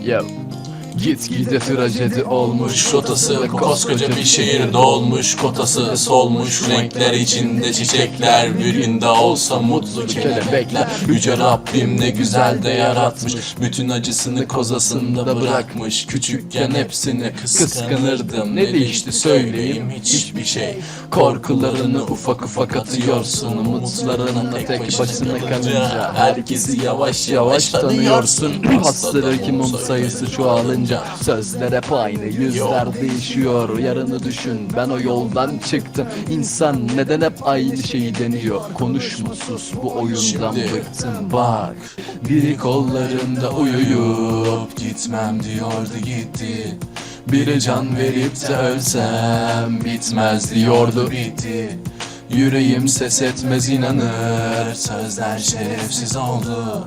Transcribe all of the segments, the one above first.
Yep. Git gide trajedi olmuş. Rotası koskoca bir şehir dolmuş. Kotası solmuş. Renkler içinde çiçekler Bir günde olsa mutlu kelebekler. Yüce Rabbim ne güzel de yaratmış. Bütün acısını kozasında bırakmış. Küçükken hepsini kıskanırdım. Ne değişti söyleyeyim hiçbir şey. Korkularını ufak ufak atıyorsun. Umutlarınla tek başına kalınca Herkesi yavaş yavaş tanıyorsun. Hastır kim onun sayısı çoğalınca Sözler hep aynı yüzler değişiyor. Yarını düşün ben o yoldan çıktım. İnsan neden hep aynı şeyi deniyor? Konuşma sus bu oyundan Şimdi. bıktım. Bak Biri kollarında uyuyup Gitmem diyordu gitti. Biri can verip de ölsem Bitmez diyordu bitti. Yüreğim ses etmez inanır Sözler şerefsiz oldu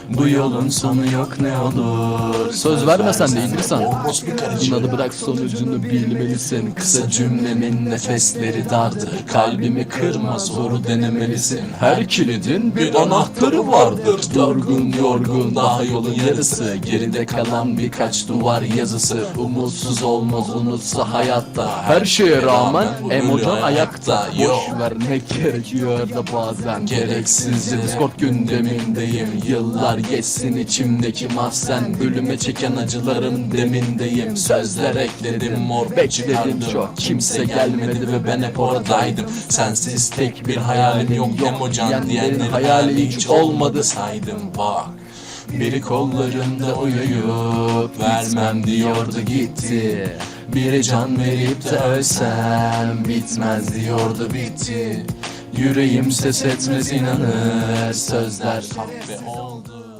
Bu yolun sonu yok ne olur. Söz vermesen de karıcı Bunları bırak sonucunu bilmelisin. Kısa cümlemin nefesleri dardır Kalbimi kırma soru denemelisin. Her kilidin bir anahtarı vardır Yorgun yorgun daha yolun yarısı. Geride kalan birkaç duvar yazısı. Umutsuz olmaz unutsa hayatta. Her şeye rağmen emocan ayakta. Yok. Boş vermek gerekiyor da bazen. Gereksizce Discord gündemindeyim. Yıllar geçsin içimdeki mahzen Ölüme çeken acılarım demindeyim. Sözler ekledim mor Bekledim çıkardım. çok, Kimse gelmedi ve ben hep oradaydım. Sensiz tek bir hayalim yok Emocan Diyenlerin diyenlerin hayali hiç olmadı saydım. Bak biri kollarında uyuyup vermem diyordu gitti. Biri can verip de ölsem bitmez diyordu bitti. Yüreğim ses etmez inanır. Sözler kahve oldu